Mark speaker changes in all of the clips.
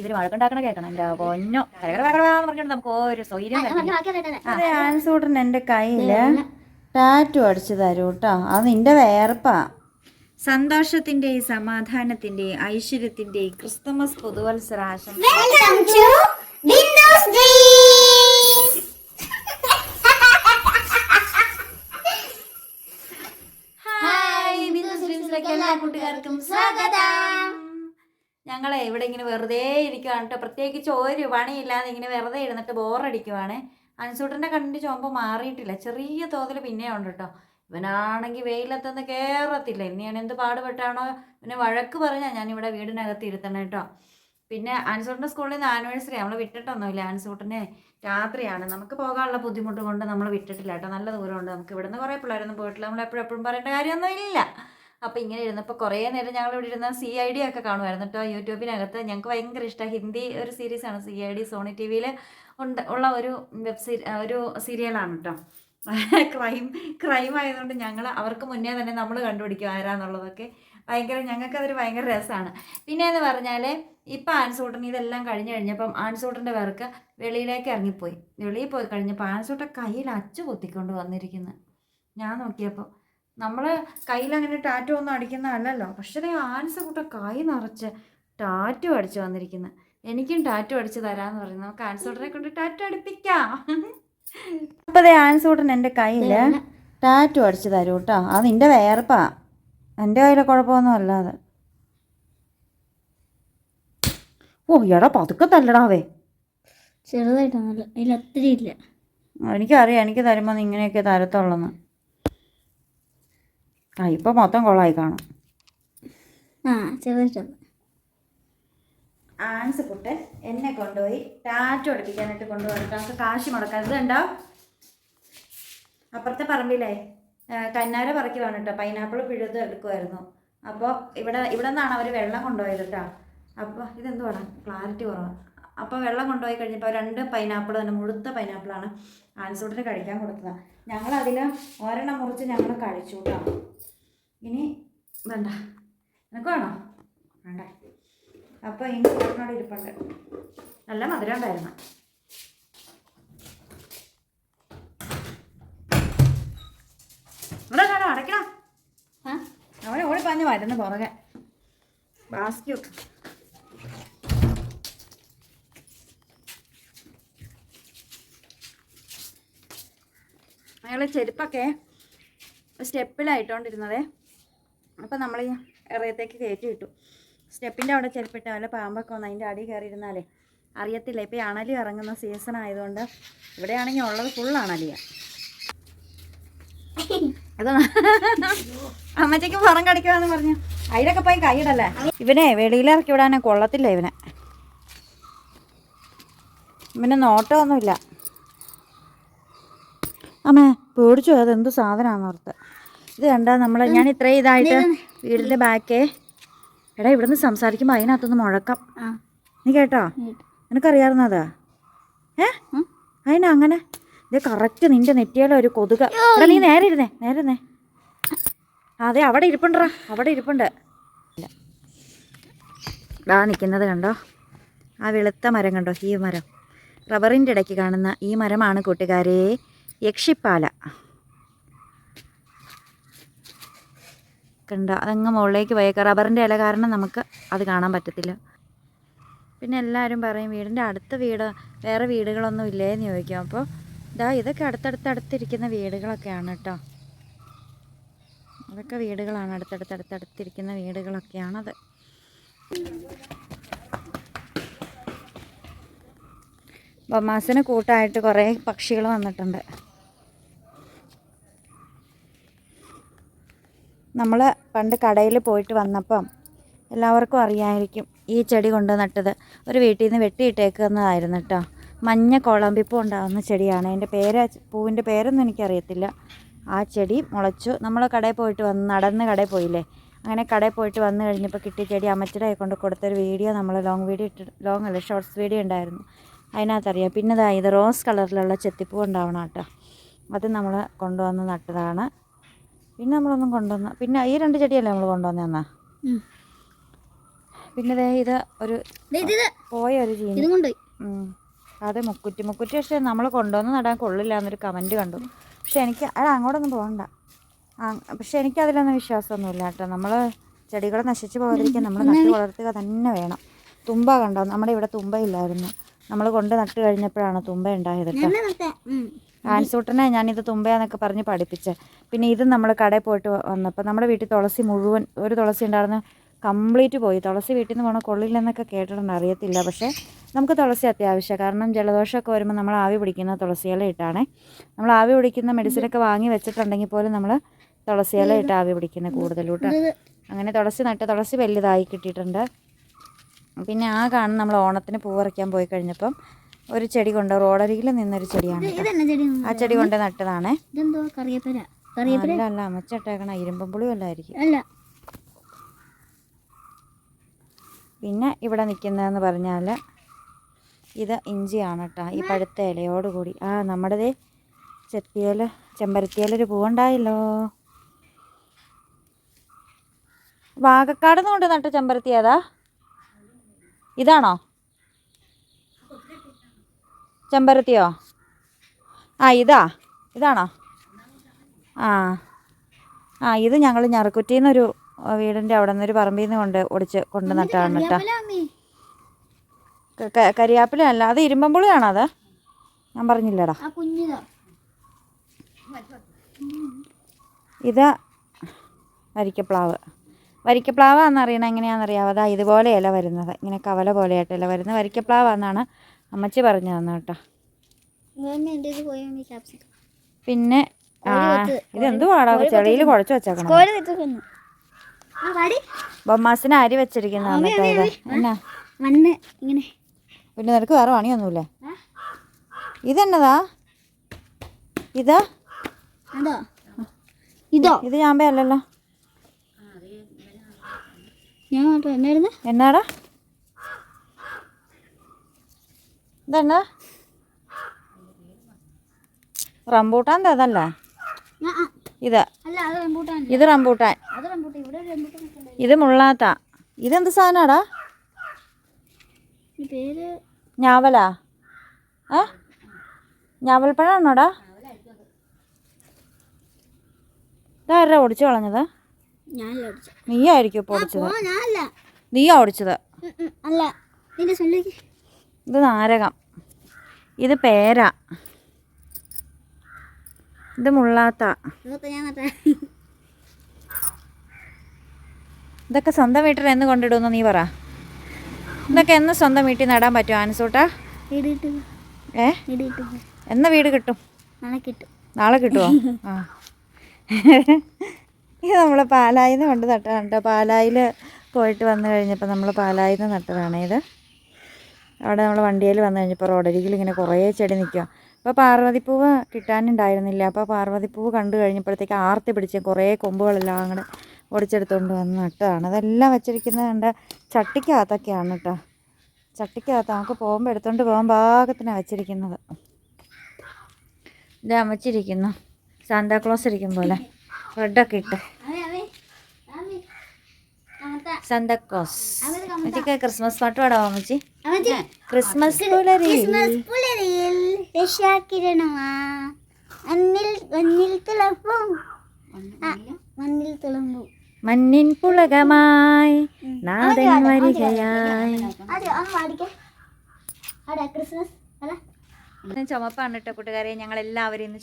Speaker 1: ഇവർ വഴക്കുണ്ടാക്കണ കേൾക്കണം. എന്റെ പൊന്നോ? കരകരന്ന് പറഞ്ഞിട്ട് നമുക്ക് ഒരു സ്വൈര്യം വരുന്നില്ല.
Speaker 2: എന്റെ കയ്യിൽ ടാറ്റു അടിച്ചു തരൂ കേട്ടോ അത് നിന്റെ വേർപ്പാ. സന്തോഷത്തിന്റെയും സമാധാനത്തിന്റെയും ഐശ്വര്യത്തിന്റെയും ക്രിസ്തുമസ്
Speaker 3: പുതുവത്സരാശം.
Speaker 2: ഹായ് എല്ലാ കൂട്ടുകാർക്കും സ്വാഗതം. ഞങ്ങളെ ഇവിടെ ഇങ്ങനെ വെറുതെ ഇരിക്കുവാണ് കേട്ടോ. പ്രത്യേകിച്ച് ഒരു പണിയില്ലാതെ ഇങ്ങനെ വെറുതെ ഇരുന്നിട്ട് ബോറടിക്കുവാണ്. അൻസൂട്ടന്റെ കണ്ണിന്റെ ചോമ്പ് മാറിയിട്ടില്ല. ചെറിയ തോതിൽ പിന്നെ ഉണ്ട് കേട്ടോ. ഇവനാണെങ്കിൽ വെയിലത്തൊന്ന് കയറത്തില്ല ഇനിയാണ് ഞാൻ എന്ത് പാടുപെട്ടാണോ? പിന്നെ വഴക്ക് പറഞ്ഞാൽ ഞാനിവിടെ വീടിനകത്ത് ഇരുത്തണം കേട്ടോ. പിന്നെ ആൻസൂട്ടിന്റെ സ്കൂളിൽ നിന്ന് ആനിവേഴ്സറി. നമ്മൾ വിട്ടിട്ടൊന്നുമില്ല ആൻസൂട്ടിനെ രാത്രിയാണ്. നമുക്ക് പോകാനുള്ള ബുദ്ധിമുട്ട് കൊണ്ട് നമ്മൾ വിട്ടിട്ടില്ല കേട്ടോ. നല്ല ദൂരമുണ്ട്. നമുക്ക് ഇവിടുന്ന് കുറേ പിള്ളേരൊന്നും പോയിട്ടില്ല. നമ്മൾ എപ്പോഴും എപ്പോഴും പറയേണ്ട കാര്യമൊന്നും ഇല്ല അപ്പോൾ ഇങ്ങനെ ഇരുന്നപ്പോൾ കുറേ നേരം ഞങ്ങൾ ഇവിടെ ഇരുന്ന സി ഐ ഡി ഒക്കെ കാണുമായിരുന്നു കേട്ടോ യൂട്യൂബിനകത്ത് ഞങ്ങൾക്ക് ഭയങ്കര ഇഷ്ടമാണ് ഹിന്ദി ഒരു സീരീസാണ് C I D Sony T വിയിൽ ഉണ്ട് ഉള്ള ഒരു വെബ് സീരി ഒരു സീരിയലാണ് കേട്ടോ ക്രൈം ക്രൈം ആയതുകൊണ്ട് ഞങ്ങൾ അവർക്ക് മുന്നേ തന്നെ നമ്മൾ കണ്ടുപിടിക്കും ആരാന്നുള്ളതൊക്കെ ഭയങ്കര ഞങ്ങൾക്കതൊരു ഭയങ്കര രസമാണ് പിന്നെ എന്ന് പറഞ്ഞാൽ ഇപ്പം ആൻസൂട്ടൻ ഇതെല്ലാം കഴിഞ്ഞ് കഴിഞ്ഞപ്പം ആൻസൂട്ടന്റെ പേർക്ക് വെളിയിലേക്ക് ഇറങ്ങിപ്പോയി. വെളിയിൽ പോയി കഴിഞ്ഞപ്പോൾ ആൻസൂട്ടൻ കയ്യിൽ അച്ചു പൊത്തിക്കൊണ്ട് വന്നിരിക്കുന്നത് ഞാൻ നോക്കിയപ്പോൾ നമ്മൾ കയ്യിൽ അങ്ങനെ ടാറ്റു ഒന്നും അടിക്കുന്നതല്ലല്ലോ. പക്ഷേ ദേ ആൻസ് കൂട്ട കൈ നിറച്ച് ടാറ്റു അടിച്ച് വന്നിരിക്കുന്നത് എനിക്കും ടാറ്റു അടിച്ച് തരാമെന്ന് പറയുന്നത് നമുക്ക് ആൻസൂട്ടനെ കൊണ്ട് ടാറ്റു അടിപ്പിക്കാം. അപ്പോൾ ദേ ആൻസൂട്ടൻ എന്റെ കയ്യിൽ ടാറ്റു അടിച്ച് തരൂ കേട്ടോ അത് നിന്റെ വേർപ്പാ. എന്റെ കയ്യിലെ കുഴപ്പമൊന്നും അല്ലാതെ. ഓ എടാ പതുക്കെ തല്ലടാവേ
Speaker 3: ചെറുതായിട്ടൊന്നുമില്ല അതിൽ അത്രയും ഇല്ല.
Speaker 2: എനിക്കറിയാം എനിക്ക് തരുമ്പോൾ ഇങ്ങനെയൊക്കെ തരത്തുള്ളെന്ന്. ആ ഇപ്പം മൊത്തം കൊള്ളായി കാണും.
Speaker 3: ആ ചെറുതായിട്ടൊന്ന്
Speaker 2: ആൻസ് കുട്ടൻ എന്നെ കൊണ്ടുപോയി ടാറ്റോ അടുപ്പിക്കാനായിട്ട് കൊണ്ടുപോയിട്ട് നമുക്ക് കാശ് മുടക്കരുത് ഇത് കണ്ടോ? അപ്പുറത്തെ പറമ്പിലേ കന്നാര പറിക്കുവാണ് കേട്ടോ. പൈനാപ്പിൾ പിഴുത് എടുക്കുമായിരുന്നു അപ്പോൾ ഇവിടെ ഇവിടെ നിന്നാണ് അവർ വെള്ളം കൊണ്ടുപോയത് കേട്ടോ. അപ്പോൾ ഇതെന്തുവാണ് ക്ലാരിറ്റി കുറവാണ് അപ്പോൾ വെള്ളം കൊണ്ടുപോയി കഴിഞ്ഞപ്പോൾ രണ്ട് പൈനാപ്പിൾ തന്നെ മുഴുത്ത പൈനാപ്പിളാണ് ആൻസൂട്ടിന് കഴിക്കാൻ കൊടുത്തതാണ് ഞങ്ങളതിൽ ഒരെണ്ണം മുറിച്ച് ഞങ്ങൾ കഴിച്ചു കേട്ടോ. ഇനി വേണ്ട. നിനക്ക് വേണോ? വേണ്ട. അപ്പോൾ ഇനി ഒരെണ്ണം ഇരിപ്പുണ്ട്. നല്ല മധുരം ഉണ്ടായിരുന്നു. ഇവിടെ കാണോ അടയ്ക്കണം? അവനെ ഓടിപ്പാഞ്ഞ് വരുന്നു പുറകെ. ബാസ്ക്യൂ അയാളെ ചെരുപ്പൊക്കെ സ്റ്റെപ്പിലായിട്ടോണ്ടിരുന്നതേ. അപ്പം നമ്മൾ ഈ ഇറയത്തേക്ക് കയറ്റി വിട്ടു സ്റ്റെപ്പിന്റെ അവിടെ ചെരുപ്പിട്ട് വല്ല പാമ്പൊക്കെ വന്ന് അതിന്റെ അടി കയറിയിരുന്നാലേ അറിയത്തില്ല. ഇപ്പോൾ ഈ അണലി ഇറങ്ങുന്ന സീസൺ ആയതുകൊണ്ട് ഇവിടെയാണെങ്കിൽ ഉള്ളത് ഫുൾ അണലിയ. അത് അമ്മച്ചയ്ക്ക് പുറം കടിക്കാന്ന് പറഞ്ഞു. അതിലൊക്കെ പോയി കൈയിടല്ലേ? ഇവനെ വെളിയിലിറക്കി വിടാനെ കൊള്ളത്തില്ല ഇവനെ. ഇവന് നോട്ടമൊന്നുമില്ല. അമ്മേ പേടിച്ചു? അതെന്ത് സാധനമാണെന്ന് ഓർത്ത്. ഇത് കണ്ടാ നമ്മൾ ഞാൻ ഇത്രയും ഇതായിട്ട് വീടിന്റെ ബാക്കേ. എടാ ഇവിടുന്ന് സംസാരിക്കുമ്പോൾ അതിനകത്തൊന്ന് മുഴക്കം. നീ കേട്ടോ? നിനക്കറിയാവുന്നതാ ഏ? അതിനാ അങ്ങനെ? ഇത് കറക്റ്റ് നിന്റെ നെറ്റിയാലെ ഒരു കൊതുക. എടാ നീ നേരെ ഇരുന്നേ നേരെ ഇരുന്നേ. അതെ അവിടെ ഇരിപ്പുണ്ടറാ അവിടെ ഇരിപ്പുണ്ട്. ഇതാ നിൽക്കുന്നത് കണ്ടോ? ആ വെളുത്ത മരം കണ്ടോ? ഈ മരം. റബ്ബറിന്റെ ഇടയ്ക്ക് കാണുന്ന ഈ മരമാണ് കൂട്ടുകാരെ യക്ഷിപ്പാല. കണ്ട അതങ്ങ് മുകളിലേക്ക് പോയേക്കാം റബ്ബറിന്റെ ഇല കാരണം നമുക്ക് അത് കാണാൻ പറ്റത്തില്ല. പിന്നെ എല്ലാവരും പറയും വീടിന്റെ അടുത്ത വീട് വേറെ വീടുകളൊന്നും ഇല്ലേന്ന് ചോദിക്കും. അപ്പോൾ ഇതാ ഇതൊക്കെ അടുത്തടുത്ത് അടുത്തിരിക്കുന്ന വീടുകളൊക്കെയാണ് കേട്ടോ അതൊക്കെ വീടുകളാണ് അടുത്തടുത്ത് അടുത്തടുത്തിരിക്കുന്ന വീടുകളൊക്കെയാണത്. ബൊമാസിന് കൂട്ടായിട്ട് കുറേ പക്ഷികൾ വന്നിട്ടുണ്ട്. നമ്മൾ പണ്ട് കടയിൽ പോയിട്ട് വന്നപ്പം എല്ലാവർക്കും അറിയാമായിരിക്കും ഈ ചെടി കൊണ്ട് നട്ടത്. ഒരു വീട്ടിൽ നിന്ന് വെട്ടിയിട്ടേക്കുന്നതായിരുന്നു കേട്ടോ മഞ്ഞ കോളമ്പിപ്പൂ ഉണ്ടാകുന്ന ചെടിയാണ്. അതിന്റെ പേര് പൂവിന്റെ പേരൊന്നും എനിക്കറിയത്തില്ല. ആ ചെടി മുളച്ചു. നമ്മൾ കടയിൽ പോയിട്ട് വന്ന് നടന്ന് കടയിൽ പോയില്ലേ? അങ്ങനെ കടയിൽ പോയിട്ട് വന്നു കഴിഞ്ഞപ്പോൾ കിട്ടിയ ചെടി അമ്മച്ചിടെ കൊണ്ട് കൊടുത്തൊരു വീഡിയോ നമ്മൾ ലോങ് വീഡിയോ ഇട്ട് ലോങ് അല്ല ഷോർട്സ് വീഡിയോ ഉണ്ടായിരുന്നു. അതിനകത്തറിയാം. പിന്നെ ഇത് റോസ് കളറിലുള്ള ചെത്തിപ്പൂ ഉണ്ടാവണം കേട്ടോ അത് നമ്മൾ കൊണ്ടുവന്ന് നട്ടതാണ്. പിന്നെ നമ്മളൊന്നും കൊണ്ടുവന്ന പിന്നെ ഈ രണ്ട് ചെടിയല്ലേ നമ്മൾ കൊണ്ടുവന്നെന്നാ. പിന്നെ ഇത് ഒരു പോയ ഒരു ചീനി അതെ. അത് മുക്കുറ്റി മുക്കുറ്റി പക്ഷേ നമ്മൾ കൊണ്ടുവന്ന് നടാൻ കൊള്ളില്ല എന്നൊരു കമന്റ് കണ്ടു. പക്ഷെ എനിക്ക് അല്ല അങ്ങോട്ടൊന്നും പോകണ്ട. പക്ഷെ എനിക്ക് അതിലൊന്നും വിശ്വാസമൊന്നുമില്ല കേട്ടോ. നമ്മൾ ചെടികൾ നശിച്ച് പോകാതിരിക്കാൻ നമ്മൾ നട്ട് വളർത്തുക തന്നെ വേണം. തുമ്പ കണ്ടോ? നമ്മുടെ ഇവിടെ തുമ്പയില്ലായിരുന്നു. നമ്മൾ കൊണ്ട് നട്ട് കഴിഞ്ഞപ്പോഴാണ് തുമ്പ ഉണ്ടായത് കേട്ടോ. ആൻസൂട്ടനെ ഞാനിത് തുമ്പയാന്നൊക്കെ പറഞ്ഞ് പഠിപ്പിച്ച്. പിന്നെ ഇത് നമ്മൾ കടയിൽ പോയിട്ട് വന്നപ്പോൾ നമ്മുടെ വീട്ടിൽ തുളസി മുഴുവൻ ഒരു തുളസി ഉണ്ടായിരുന്നു കംപ്ലീറ്റ് പോയി. തുളസി വീട്ടിൽ നിന്ന് പോകണം കൊള്ളില്ലെന്നൊക്കെ കേട്ടിട്ടുണ്ട് അറിയത്തില്ല. പക്ഷേ നമുക്ക് തുളസി അത്യാവശ്യം. കാരണം ജലദോഷമൊക്കെ വരുമ്പോൾ നമ്മൾ ആവി പിടിക്കുന്ന തുളസി ഇല ഇട്ടാണേ. നമ്മൾ ആവി പിടിക്കുന്ന മെഡിസിനൊക്കെ വാങ്ങി വെച്ചിട്ടുണ്ടെങ്കിൽ പോലും നമ്മൾ തുളസി ഇല ഇട്ട് ആവി പിടിക്കുന്നത് കൂടുതലൂട്ട്. അങ്ങനെ തുളസി നട്ട് തുളസി വലുതായി കിട്ടിയിട്ടുണ്ട്. പിന്നെ ആ കാണുന്ന നമ്മൾ ഓണത്തിന് പൂവറയ്ക്കാൻ പോയി കഴിഞ്ഞപ്പം ഒരു ചെടി കൊണ്ട് റോഡരികിൽ നിന്നൊരു ചെടിയാണ് ആ ചെടി കൊണ്ട് നട്ടതാണേ. അല്ല അല്ല അമ്മച്ചട്ടേക്കണ ഇരുമ്പുളി അല്ലായിരിക്കും
Speaker 3: അല്ല.
Speaker 2: പിന്നെ ഇവിടെ നിൽക്കുന്നതെന്ന് പറഞ്ഞാൽ ഇത് ഇഞ്ചിയാണ് കേട്ടോ. ഈ പഴുത്ത ഇലയോടുകൂടി. ആ നമ്മുടേതേ ചെത്തിയേൽ ചെമ്പരത്തിയേലൊരു പൂവുണ്ടായല്ലോ. വാഗക്കാട് കൊണ്ട് നട്ട ചെമ്പരത്തി ഏതാ ഇതാണോ? ചെമ്പരത്തിയോ? ആ ഇതാ. ഇതാണോ? ആ. ആ ഇത് ഞങ്ങൾ ഞറുക്കുറ്റിയിൽ നിന്നൊരു വീടിന്റെ അവിടെ നിന്നൊരു പറമ്പിൽ നിന്ന് കൊണ്ട് ഒടിച്ച് കൊണ്ട് നട്ടാണ് കേട്ടോ. കരിയാപ്പില അല്ല അത് ഇരുമ്പമ്പുളിയാണോ അത്? ഞാൻ പറഞ്ഞില്ലടാ. ഇത് വരിക്കപ്ലാവ്. വരിക്കപ്ലാവാന്ന് അറിയണത് എങ്ങനെയാണെന്നറിയാമോ അതാ ഇതുപോലെ ഇല വരുന്നത്. ഇങ്ങനെ കവല പോലെയായിട്ട് ഇല വരുന്നത്. വരിക്കപ്ലാവാന്നാണ് അമ്മച്ചി പറഞ്ഞു തന്നെ കേട്ടോ. പിന്നെ ആ ഇതെന്തുവാടാ ചെളിയിൽ കുഴച്ച് വെച്ചേക്കണം ബൊമ്മാസിന് അരി വെച്ചിരിക്കുന്നതാണ് കേട്ടോ എന്നാ?
Speaker 3: ഇങ്ങനെ.
Speaker 2: പിന്നെ നിനക്ക് വേറെ പണിയൊന്നുമില്ലേ? ഇതെന്നതാ? ഇതാ?
Speaker 3: ഇതോ?
Speaker 2: ഇത് ഞാൻ അല്ലല്ലോ
Speaker 3: ഞാൻ
Speaker 2: എന്നാടാ? ഇതെന്നാ? റംബൂട്ടാൻ അതല്ല. ഇത്. ഇത് റംബൂട്ടാൻ. ഇത് മുള്ളാത്ത. ഇതെന്ത് സാധനമാടാ
Speaker 3: പേര്
Speaker 2: ഞാവലാ. ഏ ഞാവൽപ്പഴാണോടാ? ഇതാരാ ഓടിച്ചു കളഞ്ഞത്?
Speaker 3: നീ ആയിരിക്കും
Speaker 2: നീയായിരിക്കും ഇപ്പോൾ
Speaker 3: ഓടിച്ചത്
Speaker 2: നീയാ
Speaker 3: ഓടിച്ചത് അല്ല നിന്റെ
Speaker 2: ഇത് നാരകം. ഇത് പേര. ഇത് മുള്ളാത്ത.
Speaker 3: ഇതൊക്കെ
Speaker 2: സ്വന്തം വീട്ടിൽ എന്ന് കൊണ്ടിടുമെന്ന് നീ പറ. ഇതൊക്കെ എന്ന് സ്വന്തം വീട്ടിൽ നടാൻ പറ്റുമോ ആൻസൂട്ടാ?
Speaker 3: ഇടിയിട്ട്
Speaker 2: ഏ? എന്ന വീട് കിട്ടും.
Speaker 3: നാളെ കിട്ടും.
Speaker 2: നാളെ കിട്ടുമോ ആ. ഇത് നമ്മൾ പാലായിൽ നിന്ന് കൊണ്ട് നട്ടതാണ് കേട്ടോ പാലായിൽ പോയിട്ട് വന്നു കഴിഞ്ഞപ്പോൾ നമ്മൾ പാലായിൽ നിന്ന് നട്ടതാണ് ഇത്. അവിടെ നമ്മൾ വണ്ടിയിൽ വന്നു കഴിഞ്ഞപ്പോൾ റോഡരികിൽ ഇങ്ങനെ കുറേ ചെടി നിൽക്കുക അപ്പോൾ പാർവതിപ്പൂവ് കിട്ടാനുണ്ടായിരുന്നില്ല. അപ്പോൾ പാർവതിപ്പൂവ് കണ്ടു കഴിഞ്ഞപ്പോഴത്തേക്ക് ആർത്തി പിടിച്ച് കുറേ കൊമ്പുകളെല്ലാം അങ്ങനെ ഒടിച്ചെടുത്തുകൊണ്ട് വന്ന് നട്ടതാണ് അതെല്ലാം വെച്ചിരിക്കുന്നത് കണ്ട ചട്ടിക്കകത്തൊക്കെയാണ് കേട്ടോ. ചട്ടിക്കകത്ത് നമുക്ക് പോകുമ്പോൾ എടുത്തുകൊണ്ട് പോകാൻ പാകത്തിനാണ് വെച്ചിരിക്കുന്നത്. ഇത് അമച്ചിരിക്കുന്നു സാന്താക്ലോസ് ഇരിക്കും പോലെ. റെഡൊക്കെ ഇട്ട്.
Speaker 3: അമത്ത
Speaker 2: സാന്താക്ലോസ് അമ്മച്ചിക്ക് ക്രിസ്മസ് പാട്ട് പാടാ അമ്മച്ചി? ക്രിസ്മസ്
Speaker 3: മണ്ണിൻ പുലരിയിൽ തിളപ്പും മണ്ണിൽ തിളമ്പും
Speaker 2: പുളകമായി നാദൻ വരികയായി.
Speaker 3: ക്രിസ്മസ്
Speaker 2: ചുവപ്പാണ് കേട്ടോ കൂട്ടുകാരെ. ഞങ്ങൾ എല്ലാവരും ഇന്ന്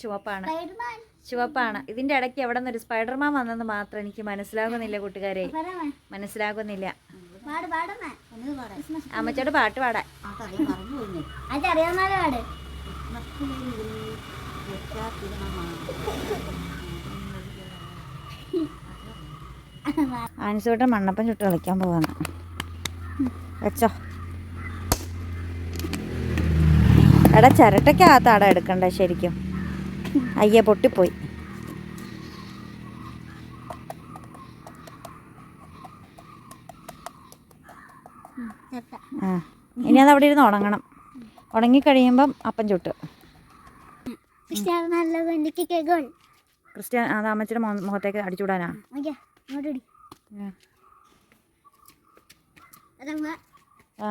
Speaker 3: സ്പൈഡർമാൻ
Speaker 2: ചുവപ്പാണ്. ഇതിന്റെ ഇടയ്ക്ക് എവിടെ നിന്നൊരു സ്പൈഡർമാൻ വന്നെന്ന് മാത്രം എനിക്ക് മനസ്സിലാകുന്നില്ല കൂട്ടുകാരെ. മനസ്സിലാകുന്നില്ല. അമ്മച്ചോട് പാട്ട് പാടാൻ. ആൻസോട്ട് മണ്ണപ്പം ചുട്ട് കളിക്കാൻ പോവാണ്. വെച്ചോ. എടാ ചിരട്ടയ്ക്കകത്താടാ എടുക്കണ്ടേ ശരിക്കും. അയ്യേ പൊട്ടിപ്പോയി. ആ ഇനി അത് അവിടെ ഇരുന്ന് ഉണങ്ങണം. ഉണങ്ങിക്കഴിയുമ്പം അപ്പം ചുട്ട്. ക്രിസ്ത്യാൻ അത് അമ്മച്ചിയുടെ മുഖത്തേക്ക് അടിച്ചുവിടാനാ ആ.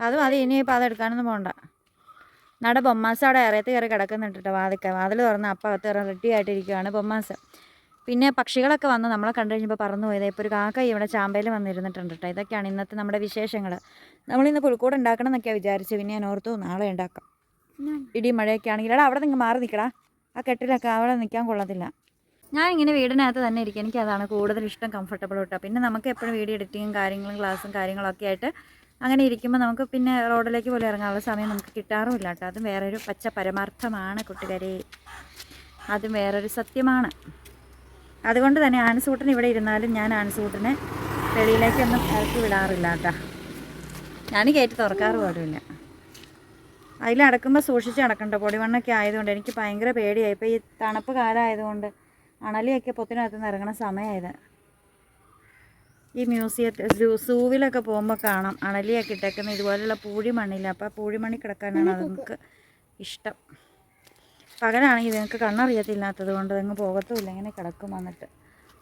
Speaker 2: അത് മതി ഇനിയിപ്പോൾ അതെടുക്കാനൊന്നും പോകണ്ട നട ബൊമ്മാസ് അവിടെ ഇറയത്ത് കയറി കിടക്കുന്നുണ്ട് വാതിക്ക വാതിൽ തുറന്ന് അപ്പം അകത്ത് കയറാൻ റെഡി ആയിട്ടിരിക്കുകയാണ് ബൊമ്മാസ്. പിന്നെ പക്ഷികളൊക്കെ വന്ന് നമ്മളെ കണ്ടു കഴിഞ്ഞപ്പോൾ പറന്നു പോയത്. ഇപ്പോൾ ഒരു കാക്ക ഇവിടെ ചാമ്പയിൽ വന്നിരുന്നിട്ടുണ്ട് കേട്ടോ ഇതൊക്കെയാണ് ഇന്നത്തെ നമ്മുടെ വിശേഷങ്ങൾ നമ്മളിന്ന് പുൽക്കൂട് ഉണ്ടാക്കണം എന്നൊക്കെയാണ് വിചാരിച്ചു. പിന്നെ ഞാൻ ഓർത്തു നാളെ ഉണ്ടാക്കാം. ഇടി മഴയൊക്കെ ആണെങ്കിൽ എടാ അവിടെ നിങ്ങൾ മാറി നിൽക്കടാ ആ കെട്ടിലൊക്കെ അവിടെ നിൽക്കാൻ കൊള്ളത്തില്ല. ഞാൻ ഇങ്ങനെ വീടിനകത്ത് തന്നെ ഇരിക്കും. എനിക്ക് അതാണ് കൂടുതൽ ഇഷ്ടം കംഫർട്ടബിൾ കേട്ടോ പിന്നെ നമുക്ക് എപ്പോഴും വീഡിയോ എഡിറ്റിങ്ങും കാര്യങ്ങളും ക്ലാസ്സും കാര്യങ്ങളൊക്കെ ആയിട്ട് അങ്ങനെ ഇരിക്കുമ്പോൾ നമുക്ക് പിന്നെ റോഡിലേക്ക് പോലും ഇറങ്ങാനുള്ള സമയം നമുക്ക് കിട്ടാറുമില്ല കേട്ടോ. അതും വേറൊരു പച്ച പരമാർത്ഥമാണ് കൂട്ടുകാരെ. അതും വേറൊരു സത്യമാണ്. അതുകൊണ്ട് തന്നെ ആൻസൂട്ടൻ ഇവിടെ ഇരുന്നാലും ഞാൻ ആൺസൂട്ടനെ വെളിയിലേക്കൊന്നും ഇറക്കി വിടാറില്ല കേട്ടോ. ഞാൻ കയറ്റി തുറക്കാറ് പോലുമില്ല. അതിലടക്കുമ്പോൾ സൂക്ഷിച്ച് അടക്കണ്ട പൊടിമണ്ണൊക്കെ ആയതുകൊണ്ട് എനിക്ക് ഭയങ്കര പേടിയായി. ഇപ്പോൾ ഈ തണുപ്പ് കാലമായതുകൊണ്ട് അണലിയൊക്കെ പൊത്തിനകത്ത് നിന്ന് ഇറങ്ങണ സമയമായത്. ഈ മ്യൂസിയത്തിൽ സൂ സൂവിലൊക്കെ പോകുമ്പോൾ കാണാം. അണലിയൊക്കെ ഇട്ടേക്കുന്ന ഇതുപോലുള്ള പൂഴിമണ്ണില്ല അപ്പോൾ ആ പൂഴിമണ്ണി കിടക്കാനാണ് അത് നമുക്ക് ഇഷ്ടം. പകലാണെങ്കിൽ നിങ്ങൾക്ക് കണ്ണറിയത്തില്ലാത്തത് കൊണ്ട് അതങ്ങ് പോകത്തുമില്ല. ഇങ്ങനെ കിടക്കും വന്നിട്ട്.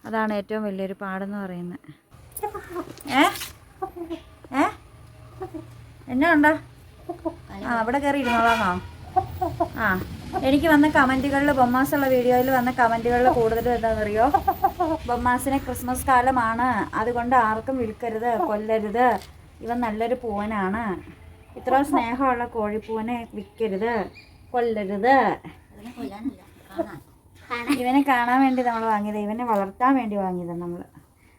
Speaker 2: അതാണ് ഏറ്റവും വലിയൊരു പാടെന്ന് പറയുന്നത്. ഏ? ഏ? എന്നാ ഉണ്ടോ? ആ അവിടെ കയറി ഇരുന്നോളാന്നോ ആ എനിക്ക് വന്ന കമന്റുകളിൽ ബൊമ്മാസുള്ള വീഡിയോയിൽ വന്ന കമന്റുകളിൽ കൂടുതലും എന്താണെന്നറിയോ ബൊമ്മാസിനെ ക്രിസ്മസ് കാലമാണ്. അതുകൊണ്ട് ആർക്കും വിൽക്കരുത് കൊല്ലരുത്. ഇവൻ നല്ലൊരു പൂവനാണ്. ഇത്ര സ്നേഹമുള്ള കോഴിപ്പൂവനെ വിൽക്കരുത് കൊല്ലരുത്. ഇവനെ കാണാൻ. വേണ്ടി നമ്മൾ വാങ്ങിയത്. ഇവനെ വളർത്താൻ വേണ്ടി വാങ്ങിയത് നമ്മൾ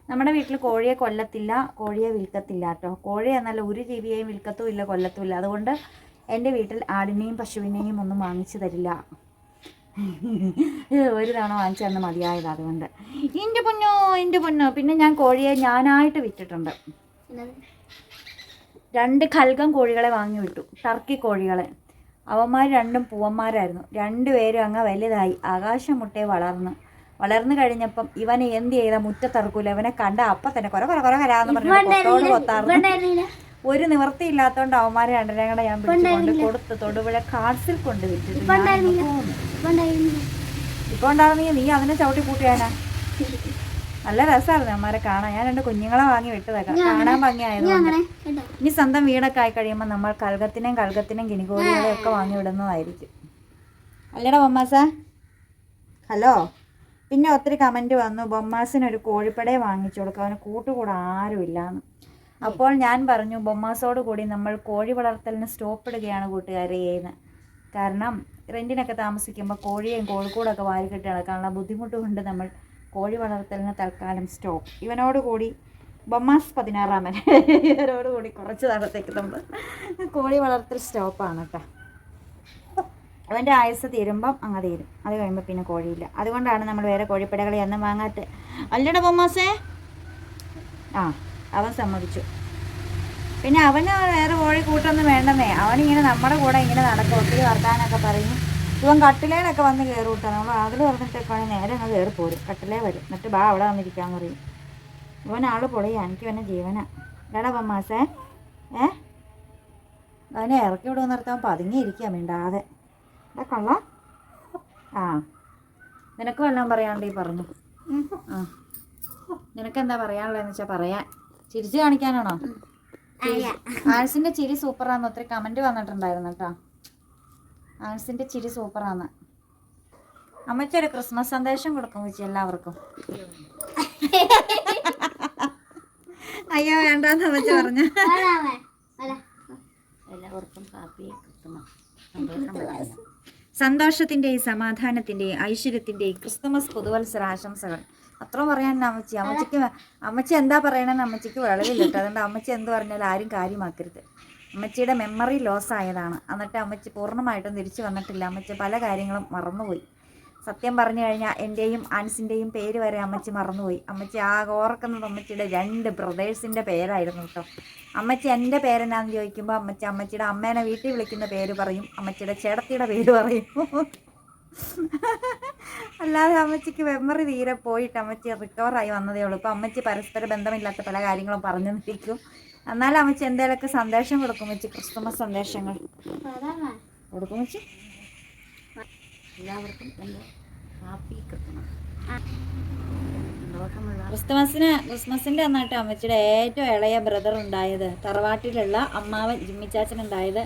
Speaker 2: നമ്മുടെ വീട്ടിൽ കോഴിയെ കൊല്ലത്തില്ല കോഴിയെ വിൽക്കത്തില്ല കേട്ടോ. കോഴി എന്നല്ല ഒരു ജീവിയെയും വിൽക്കത്തും ഇല്ല കൊല്ലത്തും ഇല്ല അതുകൊണ്ട് എന്റെ വീട്ടിൽ ആടിനെയും പശുവിനെയും ഒന്നും വാങ്ങിച്ചു തരില്ല. ഒരു തവണ വാങ്ങിച്ചു തന്നെ മതിയായത് അതുകൊണ്ട്. എന്റെ പൊന്നോ എന്റെ പൊന്നോ. പിന്നെ ഞാൻ കോഴിയെ ഞാനായിട്ട് വിറ്റിട്ടുണ്ട്. രണ്ട് ഖൽഗം കോഴികളെ വാങ്ങി വിട്ടു. ടർക്കി കോഴികളെ. അവന്മാർ രണ്ടും പൂവന്മാരായിരുന്നു. രണ്ടുപേരും അങ്ങ് വലുതായി. ആകാശം മുട്ടേ വളർന്നു. വളർന്നു കഴിഞ്ഞപ്പം ഇവനെ എന്ത് ചെയ്ത? മുറ്റത്തിറക്കൂല ഇവനെ കണ്ട അപ്പം തന്നെ കൊര കൊര കൊര കരാന്ന് പറഞ്ഞു
Speaker 3: കൊത്താറുണ്ട്.
Speaker 2: ഒരു നിവർത്തി ഇല്ലാത്തോണ്ട് അവന്മാരെ രണ്ടിനെ കൂടെ ഞാൻ പിടിച്ചുകൊണ്ട് കൊടുത്ത് തൊടുപുഴ കാർസിൽ കൊണ്ട് വിറ്റിട്ട്.
Speaker 3: ഇപ്പൊ
Speaker 2: ഉണ്ടായിരുന്നെങ്കിൽ നീ അതിനെ ചവിട്ടി കൂട്ടിയാനാ നല്ല രസമായിരുന്നു അമ്മമാരെ കാണാൻ. ഞാൻ രണ്ട് കുഞ്ഞുങ്ങളെ വാങ്ങി വിട്ടതൊക്കെ കാണാൻ ഭംഗിയായതുകൊണ്ട്
Speaker 3: കേട്ടോ.
Speaker 2: ഇനി സ്വന്തം വീടൊക്കെ ആയി കഴിയുമ്പോൾ നമ്മൾ കൽകത്തിനെയും കൽകത്തിനെയും ഗിനികോലികളെയും ഒക്കെ വാങ്ങി വിടുന്നതായിരിക്കും. അല്ലേടാ ബൊമ്മാസ. ഹലോ. പിന്നെ ഒത്തിരി കമന്റ് വന്നു. ബൊമ്മാസിന് ഒരു കോഴിപ്പടയെ വാങ്ങിച്ചു കൊടുക്കുക അവന് കൂട്ടുകൂടെ ആരുമില്ലാന്ന്. അപ്പോൾ ഞാൻ പറഞ്ഞു ബൊമ്മാസോട് കൂടി നമ്മൾ കോഴി വളർത്തലിന് സ്റ്റോപ്പ് ഇടുകയാണ് കൂട്ടുകാരെ എന്ന്. കാരണം റെന്റിനൊക്കെ താമസിക്കുമ്പോൾ കോഴിയും കോഴിക്കൂടൊക്കെ വാരി കെട്ടി നടക്കാനുള്ള ബുദ്ധിമുട്ട് കൊണ്ട് നമ്മൾ കോഴി വളർത്തലിന് തൽക്കാലം സ്റ്റോപ്പ് ഇവനോട് കൂടി ബൊമ്മാസ് പതിനാറാമൻ. ഇവരോട് കൂടി കുറച്ച് നാളത്തേക്ക് നമ്മൾ കോഴി വളർത്തൽ സ്റ്റോപ്പാണ് കേട്ടോ അവന്റെ ആയുസ് തീരുമ്പം അങ്ങ് തീരും. അത് കഴിയുമ്പോൾ പിന്നെ കോഴിയില്ല. അതുകൊണ്ടാണ് നമ്മൾ വേറെ കോഴിപ്പടകളെ ഒന്നും വാങ്ങാത്ത. അല്ലടാ ബൊമ്മാസേ. ആ. അവൻ സമ്മതിച്ചു. പിന്നെ അവന് വേറെ കോഴി കൂട്ടൊന്നും വേണ്ടെന്നേ. അവനിങ്ങനെ നമ്മുടെ കൂടെ ഇങ്ങനെ നടക്കും ഒത്തിരി വർത്താനൊക്കെ പറയും. ഇവൻ കട്ടിലേലൊക്കെ വന്ന് കയറി കേട്ടോ. നമ്മൾ അതിൽ പറഞ്ഞിട്ടൊക്കെ നേരെ അങ്ങ് കയറി പോരും. കട്ടിലേ വരും. എന്നിട്ട് ബാ അവിടെ വന്നിരിക്കാൻ പറയും. ഇവൻ ആൾ പൊളിയാ. എനിക്ക് ഇവനെ ജീവനാ. ബമ്മാസേ ഏ? അവനെ ഇറക്കി വിടുക നിർത്താൻ പതുങ്ങിയിരിക്കുക മിണ്ടാതെ. എടാ കള്ള. ആ. നിനക്ക് വല്ലതും പറയാണ്ട് ഈ പറഞ്ഞു. ആ. നിനക്കെന്താ പറയാനുള്ളതെന്ന് വെച്ചാൽ പറയാൻ. ചിരിച്ചു കാണിക്കാനാണോ? ആൻസിന്റെ ചിരി. സൂപ്പറാന്ന് ഒത്തിരി കമന്റ് വന്നിട്ടുണ്ടായിരുന്നു കേട്ടോ. ആൻസിന്റെ ചിരി സൂപ്പറാന്ന്. അമ്മയ്ക്കൊരു ക്രിസ്മസ് സന്ദേശം കൊടുക്കും വെച്ച് എല്ലാവർക്കും. അയ്യോ വേണ്ടെന്ന് അമ്മച്ച പറഞ്ഞു.
Speaker 1: എല്ലാവർക്കും ഹാപ്പി
Speaker 2: സന്തോഷത്തിന്റെയും സമാധാനത്തിന്റെയും ഐശ്വര്യത്തിന്റെയും ക്രിസ്തുമസ് പുതുവത്സര ആശംസകൾ അത്ര പറയാൻ അമ്മച്ചി. അമ്മച്ചിക്ക് അമ്മച്ചി എന്താ പറയണമെന്ന് അമ്മച്ചിക്ക് വിളവില്ല കേട്ടോ. അതുകൊണ്ട് അമ്മച്ചി എന്ത് പറഞ്ഞാലും ആരും കാര്യമാക്കരുത്. അമ്മച്ചിയുടെ മെമ്മറി ലോസ് ആയതാണ്. എന്നിട്ട് അമ്മച്ചി പൂർണമായിട്ടും തിരിച്ചു വന്നിട്ടില്ല. അമ്മച്ചി പല കാര്യങ്ങളും മറന്നുപോയി. സത്യം പറഞ്ഞു കഴിഞ്ഞാൽ എന്റെയും ആൻസിന്റെയും പേര് വരെ അമ്മച്ചി മറന്നുപോയി. അമ്മച്ചി ആ ഓർക്കുന്നത് അമ്മച്ചിയുടെ രണ്ട് ബ്രദേഴ്സിന്റെ പേരായിരുന്നു കേട്ടോ. അമ്മച്ചി എന്റെ പേരെന്നാന്ന് ചോദിക്കുമ്പോൾ അമ്മച്ചി അമ്മച്ചിയുടെ അമ്മേനെ വീട്ടിൽ വിളിക്കുന്ന പേര് പറയും അമ്മച്ചിയുടെ ചേട്ടത്തിയുടെ പേര് പറയും. അല്ലാതെ അമ്മച്ചിക്ക് മെമ്മറി തീരെ പോയിട്ട് അമ്മച്ചി റിക്കവറായി വന്നതേ ഉള്ളൂ. ഇപ്പം അമ്മച്ചി പരസ്പര ബന്ധമില്ലാത്ത പല കാര്യങ്ങളും പറഞ്ഞു നിൽക്കും. എന്നാലും അമ്മച്ചി എന്തെങ്കിലുമൊക്കെ സന്ദേശം കൊടുക്കും വെച്ച് ക്രിസ്തുമസ് സന്ദേശങ്ങൾ. കൊടുക്കും വെച്ച്
Speaker 1: എല്ലാവർക്കും എന്റെ ഹാപ്പി ക്രിസ്മസ്.
Speaker 2: ക്രിസ്മസിന് ക്രിസ്മസിന്റെ അന്നായിട്ട് അമ്മച്ചിയുടെ ഏറ്റവും ഇളയ ബ്രദർ ഉണ്ടായത് തറവാട്ടിലുള്ള അമ്മാവൻ ജിമ്മിച്ചാച്ചൻ ഉണ്ടായത്